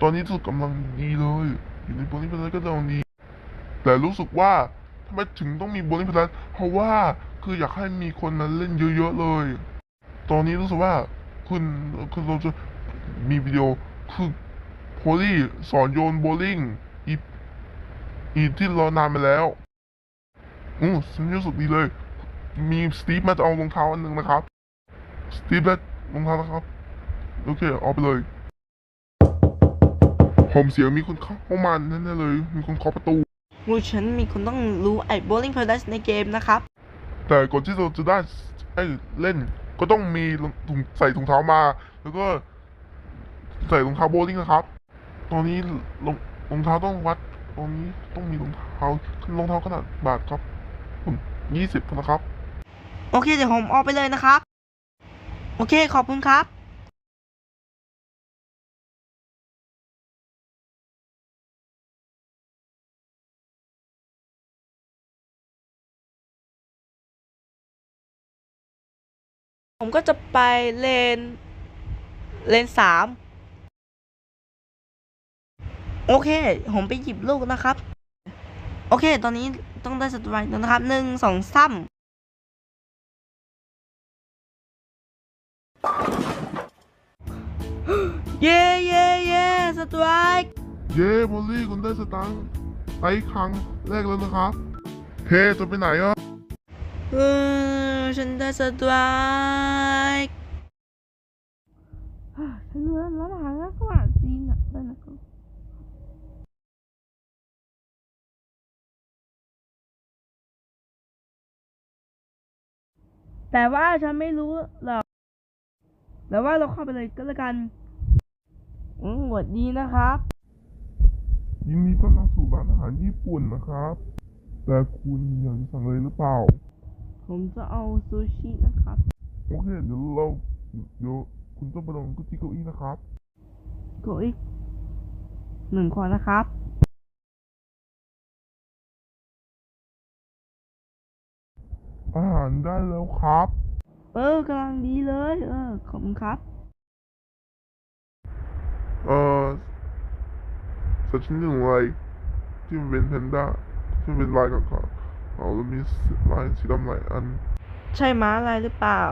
ตอนนี้รู้สึกกำลังดีเลยอยู่ในโบลิ่งพนันก็กำลังดี แต่รู้สึกว่าทำไมถึงต้องมีโบลิ่งพนันเพราะว่าคืออยากให้มีคนมาเล่นเยอะๆเลย ตอนนี้รู้สึกว่าคุณคือเราจะมีวิดีโอคือโพลี่สอนโยนโบลิ่งอีอีที่รอนานไปแล้วอือฉันรู้สึกดีเลย มีสตีฟมาจะเอารองเท้าอันหนึ่งนะครับ สตีฟและรองเท้านะครับ โอเค เอาไปเลย ผมเสียงมีคนเข้ามาแน่ๆเลย มีคนเคาะประตูมูฉันมีคนต้องรู้ไอ้ Bowling Paradise ในเกมนะครับ แต่ก่อนที่เราจะได้ไอ้เล่น ก็ต้องมีถุงใส่ถุงเท้ามา แล้วก็ใส่รองเท้าโบว์ลิ่งนะครับ ตอนนี้รองรองเท้าต้องวัดตอนนี้ต้องมีรองเท้ารองเท้าขนาดบาทครับผมยี่สิบนะครับ โอเคเดี๋ยวผมเอาไปเลยนะครับ โอเคขอบคุณครับ ผมก็จะไปเลน เลนสามโอเค ผมไปหยิบลูกนะครับ โอเค ตอนนี้ต้องได้สตรายแล้วนะครับหนึ่งสองสามเย้เย้เย้สตรายเย้โบลลี่คุณได้สตังค์ไปครั้งแรกแล้วนะครับ เฮ้จะไปไหนอะเออ ฉันได้สตรายฉันเลื่อนแล้วหางแล้วก็ว่าซีนะได้นะครับแต่ว่าฉันไม่รู้หรอกแต่ว่าเราเข้าไปเลยก็แล้วกัน อืมสวัสดีนะครับ ยินดีต้อนรับสู่ร้านอาหารญี่ปุ่นนะครับ แต่คุณอยากจะสั่งเลยหรือเปล่า ผมจะเอาซูชินะครับ โอเค เดี๋ยวเรา เดี๋ยวคุณต้องไปลองกุจิเก้าอี้นะครับก็อีกหนึ่งคนนะครับอาหารได้แล้วครับ เออกำลังดีเลย เออ ขอบคุณครับ เอ่อสัตว์ชนิดหนึ่งอะไรที่มันเป็นแพนด้าที่มันเป็นลายกับเขา เอาแล้วมีลายสีดำหลายอัน ใช่ม้าอะไรหรือเปล่า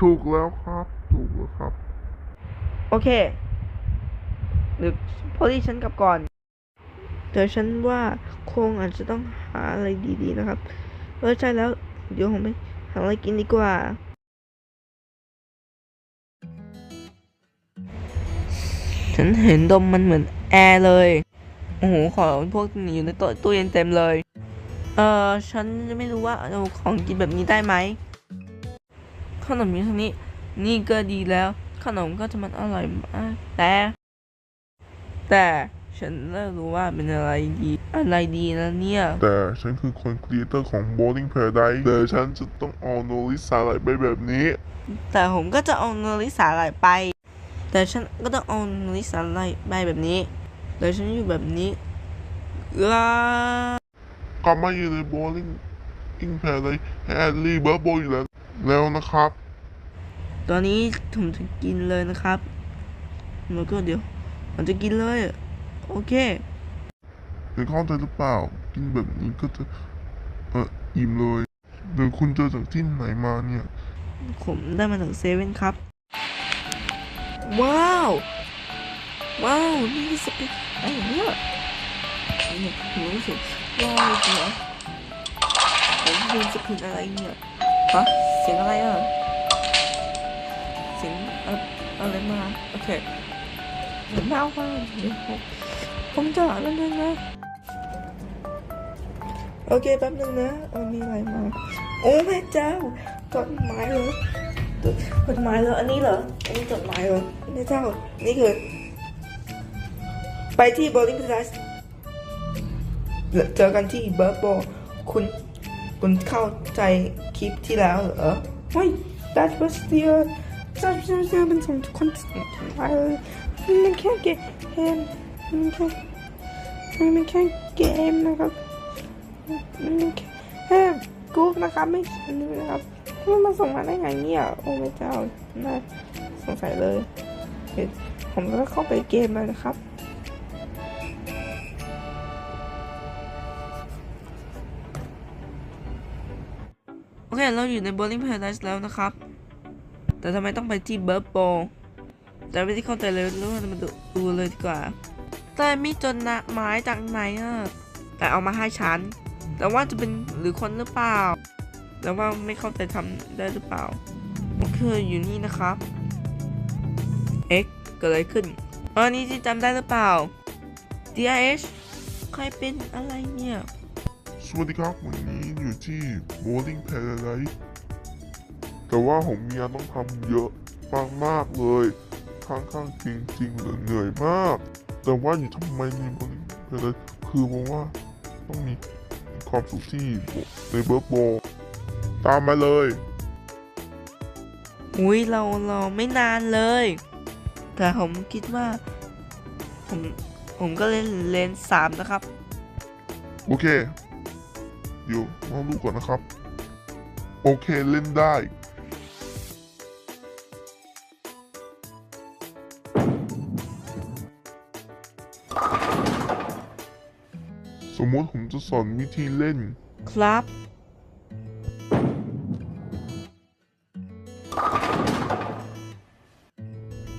ถูกแล้วครับ ถูกแล้วครับ โอเคหรือพอดีฉันกลับก่อน เดี๋ยวฉันว่าคงอาจจะต้องหาอะไรดีๆนะครับ เออใช่แล้ว เดี๋ยวผมไปหาอะไรกินดีกว่า ฉันเห็นดมมันเหมือนแอร์เลย โอ้โห ของพวกนี้อยู่ในตู้ตู้เย็นเต็มเลย เออฉันจะไม่รู้ว่าเอาของกินแบบนี้ได้ไหมขนมอยู่ทางนี้ นี่ก็ดีแล้ว ขนมก็จะมันอร่อยมากแต่ แต่ฉันเริ่มรู้ว่าเป็นอะไรดี อะไรดีนะเนี่ย แต่ฉันคือคนครีเอเตอร์ของ Bowling Paradise แต่ฉันจะต้องเอาโนริสาหร่ายไปแบบนี้ แต่ผมก็จะเอาเนริสาหร่ายไป แต่ฉันก็ต้องเอาเนริสาหร่ายไปแบบนี้แต่ฉันอยู่แบบนี้ว้า กลับมาอยู่ใน Bowling in Paradise ให้แอดลี่เบิร์ดโบอยู่แล้วแล้วนะครับ ตอนนี้ผมจะกินเลยนะครับแล้วก็เดี๋ยวผมจะกินเลย โอเคเดี๋ยวเข้าใจหรือเปล่า กินแบบนี้ก็จะเอออิ่มเลยเดี๋ยวคุณเจอจากที่ไหนมาเนี่ย ผมได้มาจากเซเว่นครับ ว้าว ว้าว นี่สปิไอ้เนี่ยเนี่ยผมรู้สึก ว้าวเหรอผมเป็นสปินอะไรเนี่ยฮะเสียงอะไรอะเสียงอะไรมาโอเคเดี๋ยวมาเอามาเดี๋ยวผมผมจะอ่านแล้วนะโอเคแป๊บนึงนะเออมีอะไรมา โอ้แม่เจ้าจดหมายเหรอจดหมายเหรออันนี้เหรออันนี้จดหมายเหรอแม่เจ้านี่คือไปที่ bowling class เจอกันที่เบิร์ดบคุณคุณเข้าใจคลิปที่แล้วเหรอเฮ้ย that was the uh, that was the เป็นส่งทุกคนไปเลยมันแค่เกมมันแค่มันแค่เกมนะครับแค่กรุ๊ปนะครับไม่นี่นะครับมันมาส่งมาได้ไงเนี่ยโอ้พระเจ้าน่าสงสัยเลยเดี๋ยวผมก็เข้าไปเกมเลยนะครับ โอเคเราอยู่ใน Bowling Paradise แล้วนะครับ แต่ทำไมต้องไปที่ b u r b o แต่ไม่ได้เข้าใจเลยรู้ว่ามาดูดูเลยดีกว่า แต่มีจดหมายจากไหนอะแต่เอามาให้ฉัน แต่ว่าจะเป็นหรือคนหรือเปล่า แต่ว่าไม่เข้าใจทำได้หรือเปล่าก็คืออยู่นี่นะครับ X เกิดอะไรขึ้นอันนี้ที่จำได้หรือเปล่า DIH ใครเป็นอะไรเนี่ย สวัสดีครับวันนี้อยู่ที่ Bowling Paradise แต่ว่าผมมีงานต้องทำเยอะมากมากๆเลยค่อนข้างจริงๆเลยเหนื่อยมาก แต่ว่าอยู่ทำไมมี Bowling Paradise คือเพราะว่าต้องมีความสุขที่ในเบิร์กโบตามมาเลย อุ้ยเราเราไม่นานเลย แต่ผมคิดว่า ผมผมก็เล่นเลนสามนะครับ โอเค เดี๋ยวลองดูก่อนนะครับ โอเคเล่นได้ สมมติผมจะสอนวิธีเล่น ครับ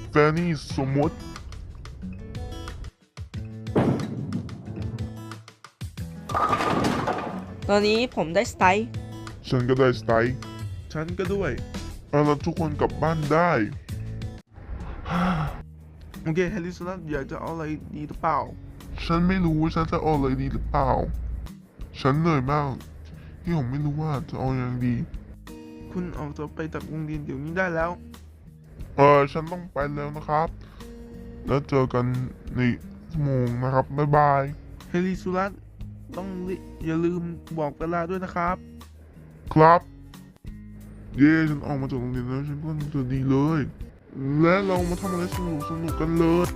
แฟนนี่สมมติ ตอนนี้ผมได้สไตล์ฉันก็ได้สไตล์ฉันก็ด้วยเอาละทุกคนกลับบ้านได้ โอเคแฮร์รี่สนัทอยากจะเอาอะไรดีหรือเปล่า ฉันไม่รู้ว่าฉันจะเอาอะไรดีหรือเปล่า ฉันเหนื่อยมากที่ผมไม่รู้ว่าจะเอาอย่างดี คุณออกจะไปจากโรงเรียนเดี๋ยวนี้ได้แล้ว เออฉันต้องไปแล้วนะครับ แล้วเจอกันในชั่วโมงนะครับ บ๊ายบายแฮร์รี่สุรัตน์ ต้องอย่าลืมบอกเวลาด้วยนะครับ ครับ เย้ฉันออกมาจากโรงเรียนแล้วฉันก็จะดีเลย และเรามาทำอะไรสนุกสนุกกันเลย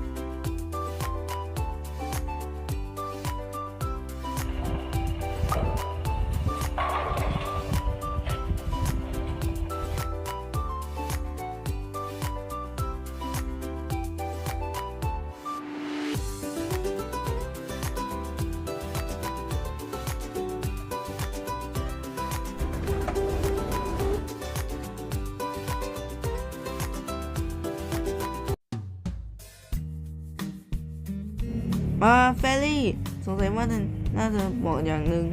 มาเฟลลี่ สงสัยว่าน่าน่าจะบอกอย่างหนึ่ง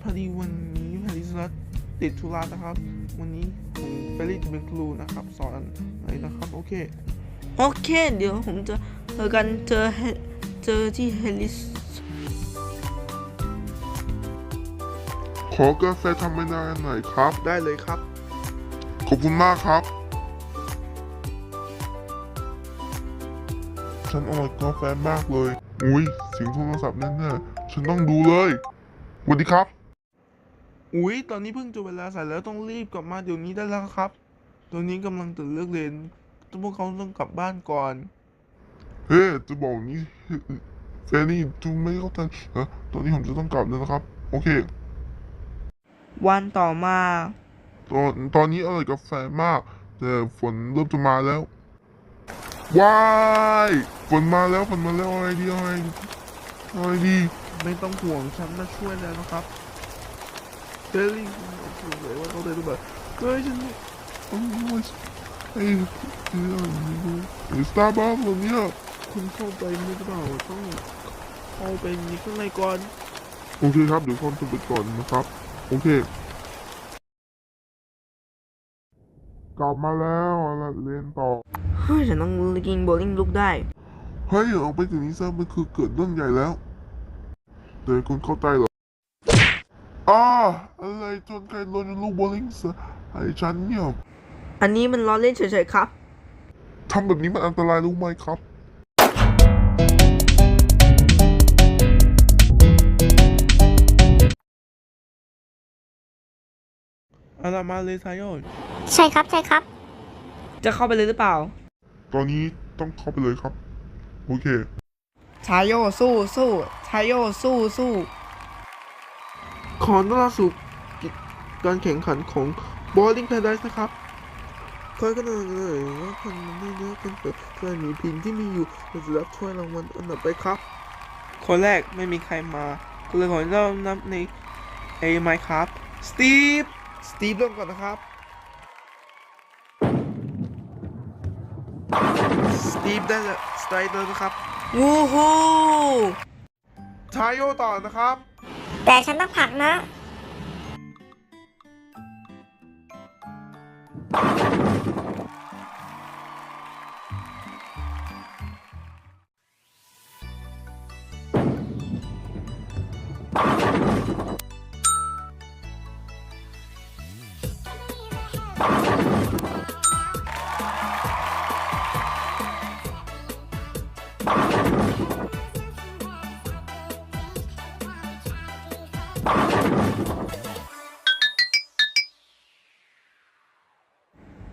พอดีวันนี้แฮร์รี่สุรัตน์ติดธุระนะครับ วันนี้ผมเฟรรี่จะเป็นครูนะครับ สอนอะไรนะครับ โอเค โอเค เดี๋ยวผมจะเจอกันเจอเฮเจอที่เฮลิสขอกาแฟทำไม่นานหน่อยครับ ได้เลยครับ ขอบคุณมากครับฉันอร่อยกาแฟมากเลย อุ้ยเสียงโทรศัพท์แน่ๆฉันต้องดูเลยสวัสดีครับ อุ๊ยตอนนี้เพิ่งจะเวลาสายแล้วต้องรีบกลับมาเดี๋ยวนี้ได้แล้วครับ ตอนนี้กำลังตื่นเลิกเรียนพวกเขาต้องกลับบ้านก่อน เฮ้จะบอกนี้แฟนนี่จูไม่เข้าใจเหรอตอนนี้ผมจะต้องกลับแล้วนะครับ โอเค วันต่อมา ตอนตอนนี้อร่อยกาแฟมาก แต่ฝนเริ่มจะมาแล้ว ว้ายฝนมาแล้วฝนมาแล้วเอาอะไรดีเอาอะไรดีเอาอะไรดีไม่ต้องห่วงฉันมาช่วยแล้วนะครับเฟรรี่สงสัยว่าเขาได้หรือเปล่าเฮ้ยฉันโอ้ยไอ้เรื่องนี้ไอ้สตาร์บัคเหรอเนี่ยคุณเข้าไปไม่หรือเปล่าต้องเข้าไปมีข้างในก่อนโอเคครับเดี๋ยวคนจะไปก่อนนะครับโอเคกลับมาแล้วแล้วเรียนต่อเฮ้ยฉันต้องยิงโบลิ่งลูกได้ เฮ้ยออกไปจากนี้ซะมันคือเกิดเรื่องใหญ่แล้วแต่คุณเข้าใจเหรออ้าอะไรจนใครโดนลูกบอลลิงส์ไอ้ฉันเนี่ยอันนี้มันล้อเล่นเฉยๆครับทำแบบนี้มันอันตรายรู้ไหมครับเอาละมาเลยทายอยใช่ครับใช่ครับ จะเข้าไปเลยหรือเปล่า ตอนนี้ต้องเข้าไปเลยครับ โอเค ชายโยสู้สู้ชายโยสู้สู้ขอต้อนรับสู่การแข่งขันของ Bowling Paradise นะครับคอยกันหน่อยเลยว่าคนมันไม่เยอะเกินไปเพื่อนหนีพินที่มีอยู่เราจะรับถ้วยรางวัลอันดับไปครับ คนแรกไม่มีใครมา ก็เลยขอเริ่มนับใน A ไมครับสตีฟสตีฟเริ่มก่อนนะครับ สตีฟได้แล้วสไตรเดอร์นะครับวู้ฮู้ทายโยต่อนะครับ แต่ฉันต้องผลักนะ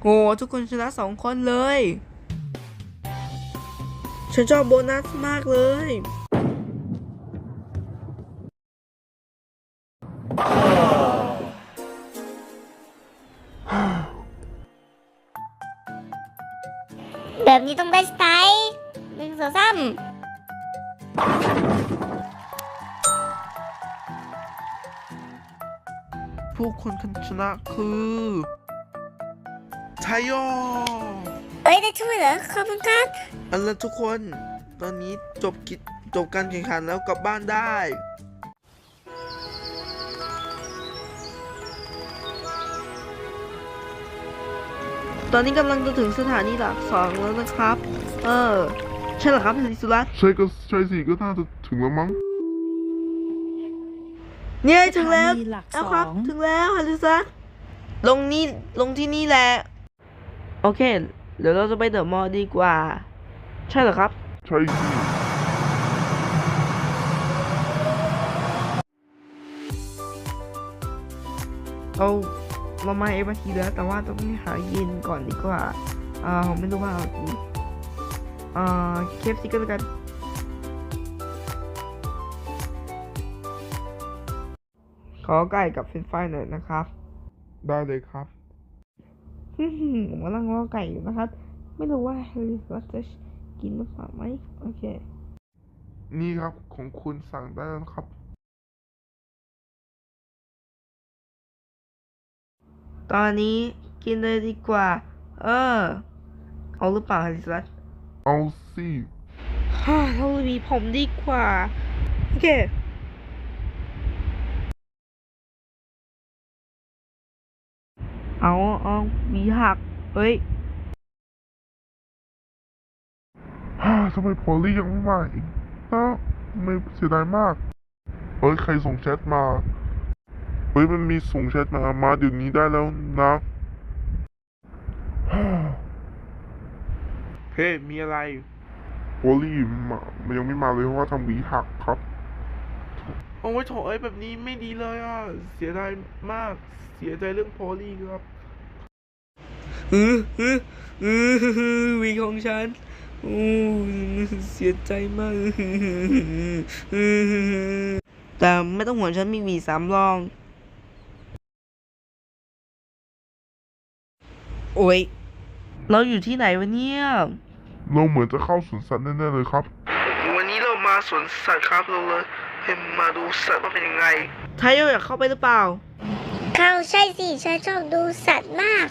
โหทุกคนชนะสองคนเลย ฉันชอบโบนัสมากเลยแบบนี้ต้องได้สไตล์หนึ่งสองสามผู้คนชนะคือ ทายโยเอ้ยได้ช่วยเหรอขอบคุณครับอันละทุกคน ตอนนี้จบกิจจบการแข่งขันแล้วกลับบ้านได้ ตอนนี้กำลังจะถึงสถานีหลักสองแล้วนะครับ เออ ใช่เหรอครับลิสุรัตน์ใช่ก็ใช่สิก็น่าจะถึงแล้วมั้ง เนี่ยถึงแล้วสถานีหลักเอาครับสองถึงแล้วฮาริสันลงนี่ลงที่นี่แหละโอ เค เดี๋ยวเราจะไปเดอะมอลล์ดีกว่า ใช่เหรอครับ ใช่สิเอาเรามาเอฟทีแล้ว แต่ว่าต้องหาเย็นก่อนดีกว่า อ่าผมไม่รู้ว่าเอากี่อ่าเคฟซีก็แล้วกันขอไก่กับเฟรนช์ฟรายหน่อยนะครับ ได้เลยครับ ผมกำลังรอไก่อยู่นะครับ ไม่รู้ว่าเฮลิสจะกินหรือเปล่าไหมโอเค นี่ครับของคุณสั่งได้แล้วนะครับ ตอนนี้กินเลยดีกว่า เออ เอาหรือเปล่าเฮลิสเอาสิฮ่าเรามีผมดีกว่า โอเค เอาเอาหวีหัก เฮ้ยฮ่าทำไมพอลลี่ยังไม่มาอีกนะไม่เสียดายมาก เฮ้ย ใครส่งแชทมา เฮ้ย มันมีส่งแชทมา มาเดี๋ยวนี้ได้แล้วนะฮ่าเฮ้ มีอะไรพอลลี่มามันยังไม่มาเลยเพราะว่าทำหวีหักครับ โอ้ยโถเอ้ยแบบนี้ไม่ดีเลยอะ เสียดายมาก เสียใจเรื่องโพลีครับอืออืออือวีของฉันอู้เสียใจมากอื้อแต่ไม่ต้องห่วงฉันมีหวีสามรอง โอ้ย เราอยู่ที่ไหนวะเนี่ย เราเหมือนจะเข้าสวนสัตว์แน่ๆเลยครับ วันนี้เรามาสวนสัตว์ครับเราเลย ให้มาดูสัตว์ว่าเป็นยังไงไทยอยากเข้าไปหรือเปล่า เข้าใช่สิฉันชอบดูสัตว์มาก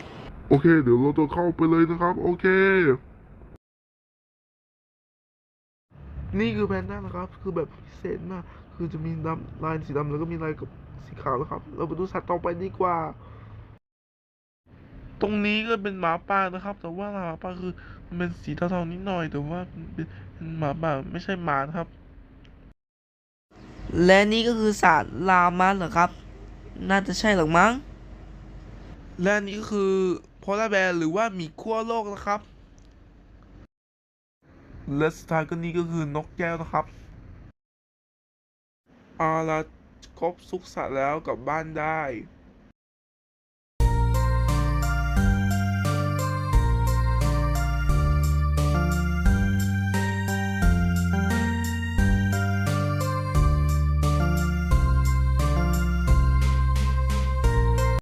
โอเค เดี๋ยวเราจะเข้าไปเลยนะครับ โอเค นี่คือแพนด้านะครับ คือแบบพิเศษมาก คือจะมีดำลายสีดำแล้วก็มีลายกับสีขาวนะครับ เราไปดูสัตว์ต่อไปดีกว่า ตรงนี้ก็เป็นหมาป่านะครับ แต่ว่าหมาป่าคือมันเป็นสีเทาๆนิดหน่อย แต่ว่าเป็นหมาป่าไม่ใช่หมานะครับ และนี่ก็คือศาสตร์ลามาเหรอครับ น่าจะใช่หรอกมั้ง และนี่ก็คือโพลาร์แบร์หรือว่าหมีขั้วโลกนะครับ และสุดท้ายก็นี่ก็คือนกแก้วนะครับ อาลาครบสุกสัตว์แล้วกลับบ้านได้